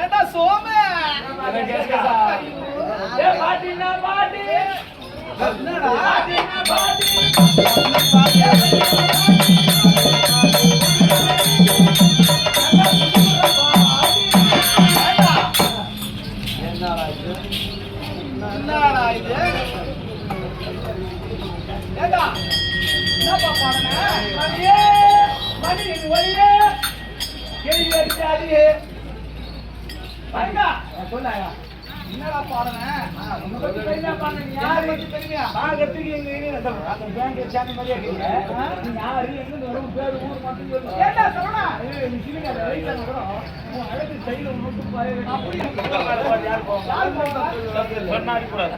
ஏண்டா சோமே? ஏ பாட்டினா பாட்டி. என்னடா? பாட்டினா பாட்டி. என்னடா என்னடா பண்ணீங்க யாரை பத்தி தெரியுமா பாக்கிறதுக்கு எங்க அந்த பேங்க் சாமி மாதிரியே இருக்கீங்க யாரு? எங்க வரும்? பேர் ஊர் மட்டும் சொல்லு. ஏண்டா சரவணா ஏய், நீ சிரிங்க, அந்த வயசான கூட, உன் அழகு style உன் மட்டும் பாரு. அப்படி யார் போவாங்க? யார் போவா? சொன்னா அடிக்கூடாது.